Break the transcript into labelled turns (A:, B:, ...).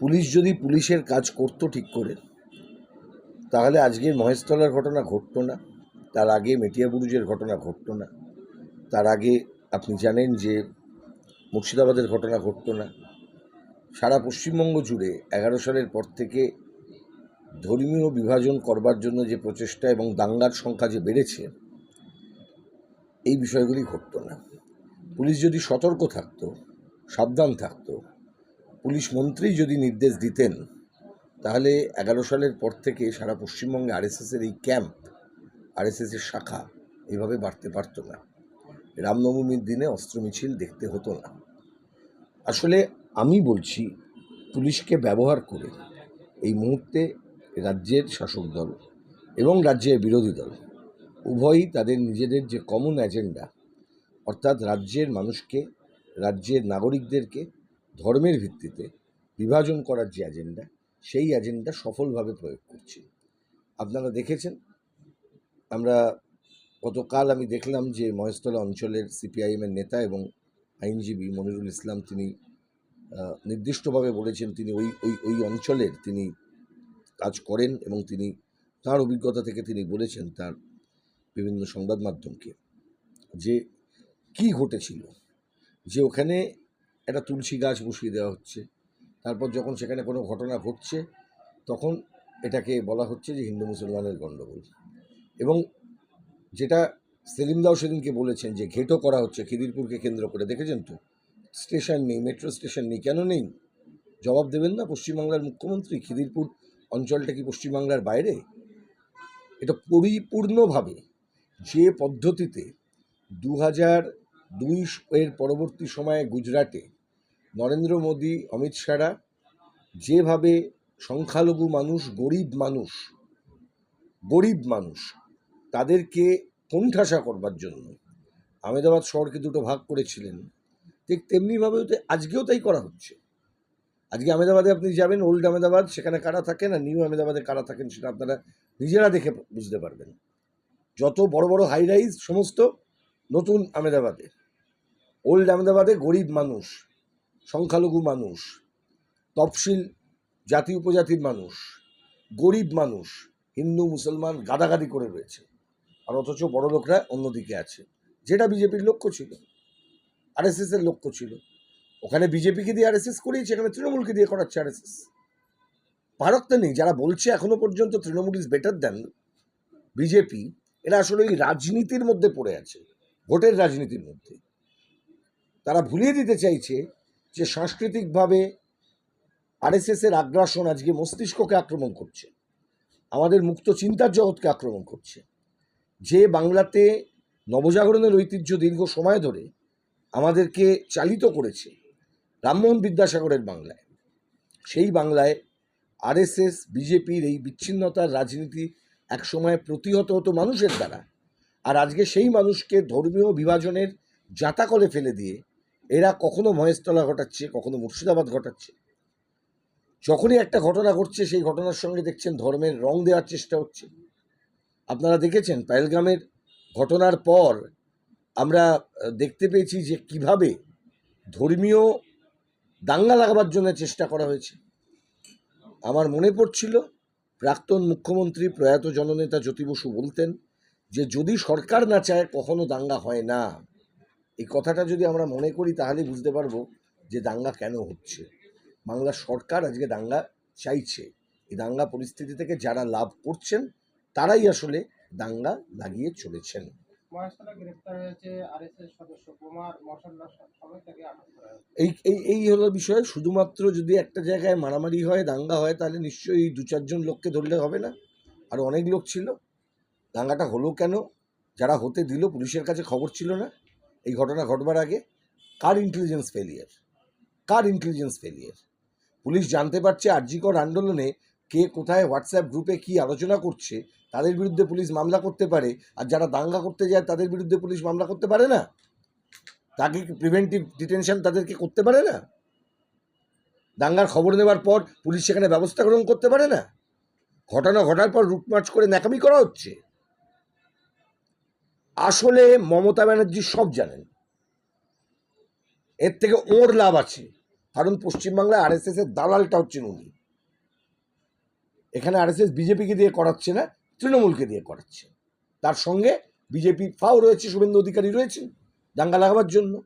A: Police যদি পুলিশের কাজ করতো ঠিক করে, তাহলে আজকের মহেশতলার ঘটনা ঘটতো না, তার আগে মেটিয়াবুরুজের ঘটনা ঘটতো না, তার আগে আপনি জানেন যে মুর্শিদাবাদের ঘটনা ঘটতো না। সারা পশ্চিমবঙ্গ জুড়ে এগারো সালের পর থেকে ধর্মীয় বিভাজন করবার জন্য যে প্রচেষ্টা এবং দাঙ্গার সংখ্যা যে বেড়েছে, এই বিষয়গুলি ঘটতো না। পুলিশ যদি সতর্ক থাকতো, সাবধান থাকতো পুলিশ মন্ত্রী যদি নির্দেশ দিতেন, তাহলে এগারো সালের পর থেকে সারা পশ্চিমবঙ্গে আরএসএসের এই ক্যাম্প, আরএসএসের শাখা এইভাবে বাড়তে পারতো না। রামনবমীর দিনে অস্ত্র মিছিল দেখতে হতো না। আসলে আমি বলছি, পুলিশকে ব্যবহার করে এই মুহূর্তে রাজ্যের শাসক দল এবং রাজ্যের বিরোধী দল উভয়ই তাদের নিজেদের যে কমন এজেন্ডা অর্থাৎ রাজ্যের মানুষকে, রাজ্যের নাগরিকদেরকে ধর্মের ভিত্তিতে বিভাজন করার যে এজেন্ডা সেই এজেন্ডা সফলভাবে প্রয়োগ করছে। আপনারা দেখেছেন, আমরা গতকাল আমি দেখলাম যে মহেশতলা অঞ্চলের সিপিআইএমের নেতা এবং আইনজীবী মনিরুল ইসলাম তিনি নির্দিষ্টভাবে বলেছেন তিনি ওই ওই ওই অঞ্চলের তিনি কাজ করেন এবং তিনি তার অভিজ্ঞতা থেকে তিনি বলেছেন তার বিভিন্ন সংবাদ মাধ্যমকে যে কি ঘটেছিল, যে ওখানে একটা তুলসী গাছ বসিয়ে দেওয়া হচ্ছে। তারপর যখন সেখানে কোনো ঘটনা ঘটছে, তখন এটাকে বলা হচ্ছে যে হিন্দু মুসলমানের গণ্ডগোল এবং যেটা সেলিমদাও সেদিনকে বলেছেন যে ঘেটো করা হচ্ছে, খিদিরপুরকে কেন্দ্র করে। দেখেছেন তো? স্টেশন নেই, মেট্রো স্টেশন নেই, কেন নেই? জবাব দেবেন না পশ্চিমবাংলার মুখ্যমন্ত্রী? খিদিরপুর অঞ্চলটা কি পশ্চিমবাংলার বাইরে? এটা পরিপূর্ণভাবে যে পদ্ধতিতে দু হাজার দুই এর পরবর্তী সময়ে গুজরাটে নরেন্দ্র মোদী, অমিত শাহরা যেভাবে সংখ্যালঘু মানুষ, গরিব মানুষ গরিব মানুষ তাদেরকে কোণঠাসা করবার জন্য আমেদাবাদ শহরকে দুটো ভাগ করেছিলেন, ঠিক তেমনিভাবে আজকেও তাই করা হচ্ছে। আজকে আমেদাবাদে আপনি যাবেন, ওল্ড আমেদাবাদ সেখানে কারা থাকেন আর নিউ আমেদাবাদে কারা থাকেন সেটা আপনারা নিজেরা দেখে বুঝতে পারবেন। যত বড় বড় হাই রাইজ সমস্ত নতুন আমেদাবাদে ওল্ড আহমেদাবাদে গরিব মানুষ, সংখ্যালঘু মানুষ তফসিল জাতি উপজাতির মানুষ, গরিব মানুষ, হিন্দু, মুসলমান গাদাগাদি করে রয়েছে। আর অথচ বড় লোকরা অন্যদিকে আছে। যেটা বিজেপির লক্ষ্য ছিল আরএসএস এর লক্ষ্য ছিল। ওখানে বিজেপিকে দিয়ে আরএসএস করিয়েছে, এখানে তৃণমূলকে দিয়ে করাচ্ছে আরএসএস ভারততে নেই, যারা বলছে এখনও পর্যন্ত Trinamool is better than BJP, এরা আসলে ওই রাজনীতির মধ্যে পড়ে আছে, ভোটের রাজনীতির মধ্যে। তারা ভুলিয়ে দিতে চাইছে যে সাংস্কৃতিকভাবে আরএসএস এর আগ্রাসন আজকে মস্তিষ্ককে আক্রমণ করছে। আমাদের মুক্ত চিন্তার জগৎকে আক্রমণ করছে। যে বাংলাতে নবজাগরণের ঐতিহ্য দীর্ঘ সময় ধরে আমাদেরকে চালিত করেছে রামমোহন বিদ্যাসাগরের বাংলায়। সেই বাংলায় আরএসএস, বিজেপির এই বিচ্ছিন্নতার রাজনীতি একসময় প্রতিহত হতো মানুষের দ্বারা। আর আজকে সেই মানুষকে ধর্মীয় বিভাজনের জাঁতাকলে ফেলে দিয়ে এরা কখনো মহেশতলা ঘটাচ্ছে, কখনো মুর্শিদাবাদ ঘটাচ্ছে। যখনই একটা ঘটনা ঘটছে, সেই ঘটনার সঙ্গে দেখছেন ধর্মের রং দেওয়ার চেষ্টা হচ্ছে। আপনারা দেখেছেন পায়েলগামের ঘটনার পর আমরা দেখতে পেয়েছি যে কীভাবে ধর্মীয় দাঙ্গা লাগাবার জন্য চেষ্টা করা হয়েছে। আমার মনে পড়ছিল, প্রাক্তন মুখ্যমন্ত্রী প্রয়াত জননেতা জ্যোতি বসু বলতেন যে, যদি সরকার না চায়, কখনো দাঙ্গা হয় না। এই কথাটা যদি আমরা মনে করি তাহলে বুঝতে পারব যে দাঙ্গা কেন হচ্ছে। বাংলার সরকার আজকে দাঙ্গা চাইছে। এই দাঙ্গা পরিস্থিতি থেকে যারা লাভ করছেন তারাই আসলে দাঙ্গা লাগিয়ে চলেছেন। এই এই এই হলো বিষয়। শুধুমাত্র যদি একটা জায়গায় মারামারি হয় দাঙ্গা হয় তাহলে নিশ্চয়ই এই দু চারজন লোককে ধরলে হবে না। আর অনেক লোক ছিল। দাঙ্গাটা হলো কেন? যারা হতে দিল পুলিশের কাছে খবর ছিল না। এই ঘটনা ঘটবার আগে কার ইন্টেলিজেন্স ফেলিয়ার কার ইন্টেলিজেন্স ফেলিয়ার পুলিশ জানতে পারছে আরজিকর আন্দোলনে কে কোথায় হোয়াটসঅ্যাপ গ্রুপে কি আলোচনা করছে, তাদের বিরুদ্ধে পুলিশ মামলা করতে পারে, আর যারা দাঙ্গা করতে যায় তাদের বিরুদ্ধে পুলিশ মামলা করতে পারে না? তাকে প্রিভেন্টিভ ডিটেনশন তাদেরকে করতে পারে না? দাঙ্গার খবর নেওয়ার পর পুলিশ সেখানে ব্যবস্থা গ্রহণ করতে পারে না? ঘটনা ঘটার পর রুটমার্চ করে ন্যাকামি করা হচ্ছে। আসলে মমতা ব্যানার্জি সব জানেন। এর থেকে ওর লাভ আছে। কারণ পশ্চিমবাংলায় এস এর দালালটা হচ্ছেন উনি। এখানে আর এস এস বিজেপিকে দিয়ে করাচ্ছে না, তৃণমূলকে দিয়ে করাচ্ছে। তার সঙ্গে বিজেপি ফাও রয়েছে, শুভেন্দু অধিকারী রয়েছেন, দাঙ্গা লাগাবার জন্য।